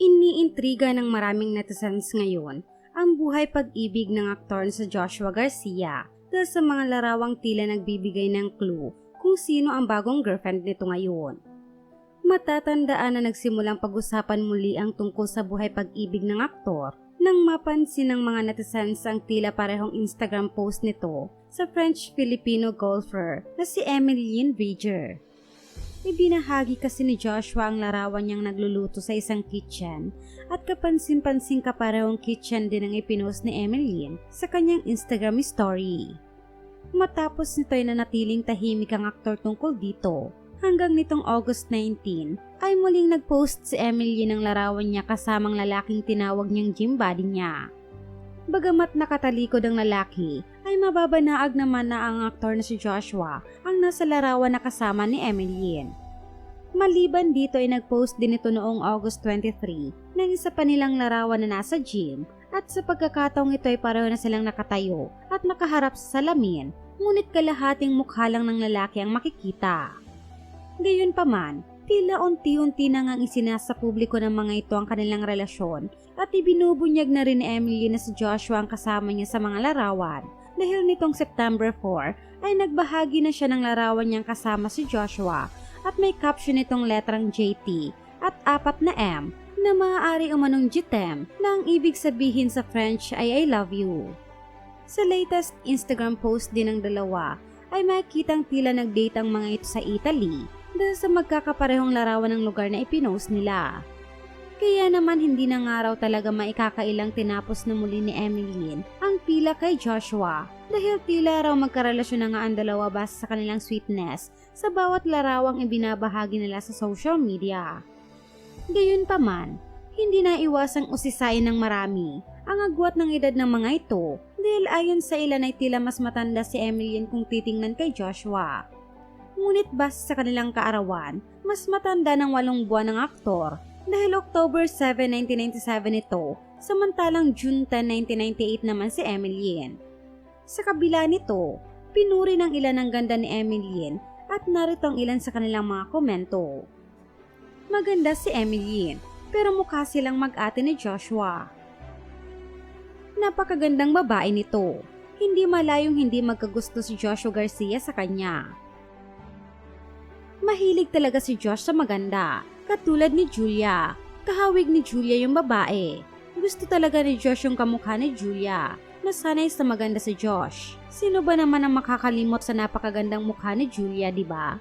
Iniintriga ng maraming netizens ngayon ang buhay pag-ibig ng aktor sa Joshua Garcia dahil sa mga larawang tila nagbibigay ng clue kung sino ang bagong girlfriend nito ngayon. Matatandaan na nagsimulang pag-usapan muli ang tungkol sa buhay pag-ibig ng aktor nang mapansin ng mga netizens ang tila parehong Instagram post nito sa French-Filipino golfer na si Emilien Ridger. Ibinahagi kasi ni Joshua ang larawan niyang nagluluto sa isang kitchen at kapansin-pansin kaparehong kitchen din ang ipinost ni Emilien sa kanyang Instagram story. Matapos nito ay nanatiling tahimik ang aktor tungkol dito hanggang nitong August 19 ay muling nagpost si Emily ng larawan niya kasamang lalaking tinawag niyang gym buddy niya. Bagamat nakatalikod ang lalaki, ay mababanaag naman na ang aktor na si Joshua ang nasa larawan na kasama ni Emilien. Maliban dito ay nagpost din ito noong August 23 ng isa pa nilang larawan na nasa gym at sa pagkakataong ito ay pareho na silang nakatayo at nakaharap sa salamin ngunit kalahating mukha lang ng lalaki ang makikita. Gayunpaman, tila unti-unti na ngang isinasa publiko ng mga ito ang kanilang relasyon at ibinubunyag na rin ni Emily na si Joshua ang kasama niya sa mga larawan dahil nitong September 4 ay nagbahagi na siya ng larawan niyang kasama si Joshua at may caption nitong letrang JT at apat na M na maaari umanong jitem na ang ibig sabihin sa French ay I love you. Sa latest Instagram post din ng dalawa ay makikitang tila nag-date ang mga ito sa Italy dahil sa magkakaparehong larawan ng lugar na ipinost nila. Kaya naman hindi na nga raw talaga maikakailang tinapos na muli ni Emilien ang pila kay Joshua dahil tila raw magkarelasyon na nga ang dalawa base sa kanilang sweetness sa bawat larawang ibinabahagi nila sa social media. Gayunpaman, hindi na iwasang usisain ng marami ang agwat ng edad ng mga ito dahil ayon sa ilan ay tila mas matanda si Emilien kung titingnan kay Joshua. Ngunit base sa kanilang kaarawan, mas matanda ng walong buwan ng aktor dahil October 7, 1997 ito, samantalang June 10, 1998 naman si Emilien. Sa kabila nito, pinuri ng ilan ang ganda ni Emilien at narito ang ilan sa kanilang mga komento. Maganda si Emilien, pero mukha silang mag-ate ni Joshua. Napakagandang babae nito. Hindi malayong hindi magkagusto si Joshua Garcia sa kanya. Mahilig talaga si Josh sa maganda, katulad ni Julia. Kahawig ni Julia yung babae. Gusto talaga ni Josh yung kamukha ni Julia, na sanay sa maganda si Josh. Sino ba naman ang makakalimot sa napakagandang mukha ni Julia, di ba?